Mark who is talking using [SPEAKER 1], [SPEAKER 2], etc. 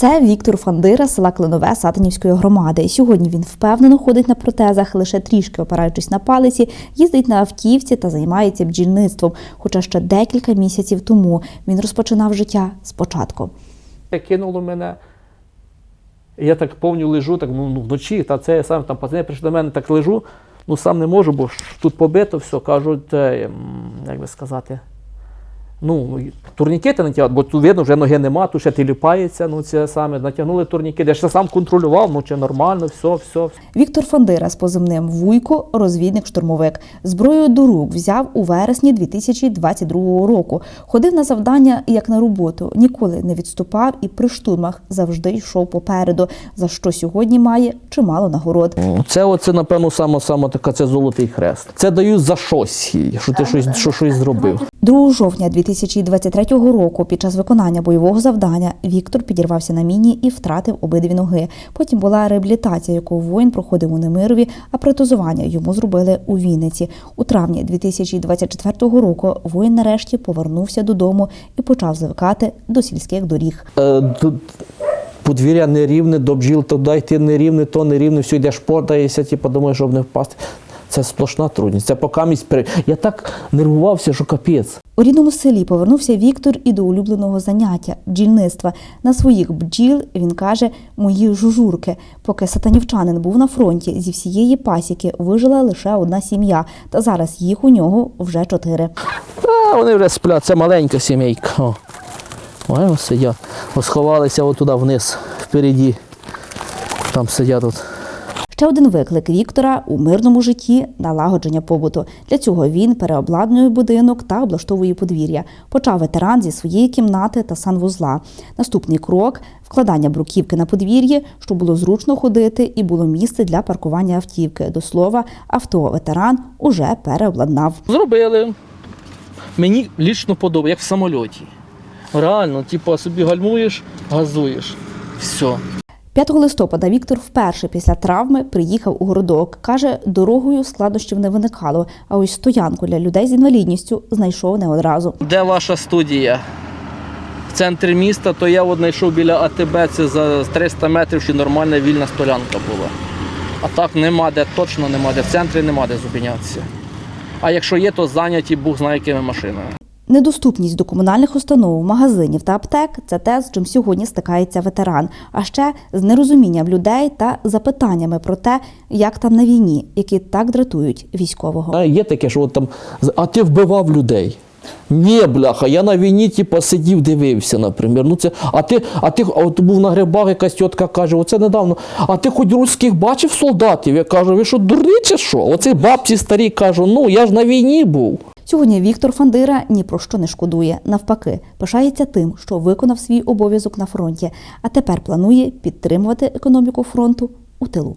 [SPEAKER 1] Це Віктор Фандира з села Клинове Сатанівської громади. І Сьогодні він впевнено ходить на протезах, лише трішки опираючись на палиці, їздить на автівці та займається бджільництвом. Хоча ще декілька місяців тому він розпочинав життя спочатку.
[SPEAKER 2] кинуло мене. Я так повню лежу, так ну, ну, вночі, та це я сам там пацани прийшли до мене, так лежу, ну сам не можу, бо тут побито все, кажуть, е, як би сказати. Ну, турнікети натягнуть, бо тут видно, вже ноги нема, тут ще тіліпається, ну це саме, натягнули турнікети. Я ще сам контролював, ну чи нормально, все, все.
[SPEAKER 1] Віктор Фандира з позивним Вуйко, розвідник-штурмовик. Зброю до рук взяв у вересні 2022 року. Ходив на завдання як на роботу, ніколи не відступав і при штурмах завжди йшов попереду, за що сьогодні має чимало нагород.
[SPEAKER 2] Це оце, напевно, саме, саме така, це золотий хрест. Це дають за щось, що ти щось, що, щось зробив.
[SPEAKER 1] 2 жовтня 2023 року під час виконання бойового завдання Віктор підірвався на міні і втратив обидві ноги. Потім була реабілітація, яку воїн проходив у Немирові, а протезування йому зробили у Вінниці. У травні 2024 року воїн нарешті повернувся додому і почав звикати до сільських доріг.
[SPEAKER 2] Е, тут подвір'я нерівне, до бджіл туди йти нерівне, то нерівне, все йдеш портаєшся, типу, думаєш, щоб не впасти. Це сплошна трудність. Це поки місь. Я так нервувався, що капець.
[SPEAKER 1] У рідному селі повернувся Віктор і до улюбленого заняття бджільництва. На своїх бджіл він каже мої жужурки. Поки сатанівчанин був на фронті, зі всієї пасіки вижила лише одна сім'я, та зараз їх у нього вже чотири.
[SPEAKER 2] А вони вже сплять, це маленька сімейка. О. Ось сидять. Сховалися отуди вниз, впереді. Там сидять тут.
[SPEAKER 1] Ще один виклик Віктора у мирному житті налагодження побуту. Для цього він переобладнує будинок та облаштовує подвір'я. Почав ветеран зі своєї кімнати та санвузла. Наступний крок вкладання бруківки на подвір'ї, щоб було зручно ходити і було місце для паркування автівки. До слова, авто ветеран уже переобладнав.
[SPEAKER 2] Зробили. Мені лічно подобається, як в самольоті. Реально, типу, собі гальмуєш, газуєш. Все.
[SPEAKER 1] 5 листопада Віктор вперше після травми приїхав у городок. Каже, дорогою складнощів не виникало, а ось стоянку для людей з інвалідністю знайшов не одразу.
[SPEAKER 2] Де ваша студія? В центрі міста, то я от знайшов біля АТБ, це за 300 метрів, що нормальна вільна столянка була. А так нема де, точно нема де. В центрі нема де зупинятися. А якщо є, то зайняті Бог знає якими машинами.
[SPEAKER 1] Недоступність до комунальних установ, магазинів та аптек це те, з чим сьогодні стикається ветеран. А ще з нерозумінням людей та запитаннями про те, як там на війні, які так дратують військового.
[SPEAKER 2] Є таке, що от там, а ти вбивав людей. Ні, бляха, я на війні, типу, сидів, дивився, наприклад. Ну, це, а ти, а ти а от був на грибах, якась тітка каже, оце недавно, а ти хоч руських бачив солдатів? Я кажу, ви що, дурні чи що? Оці бабці старі кажу, ну я ж на війні був.
[SPEAKER 1] Сьогодні Віктор Фандира ні про що не шкодує. Навпаки, пишається тим, що виконав свій обов'язок на фронті, а тепер планує підтримувати економіку фронту у тилу.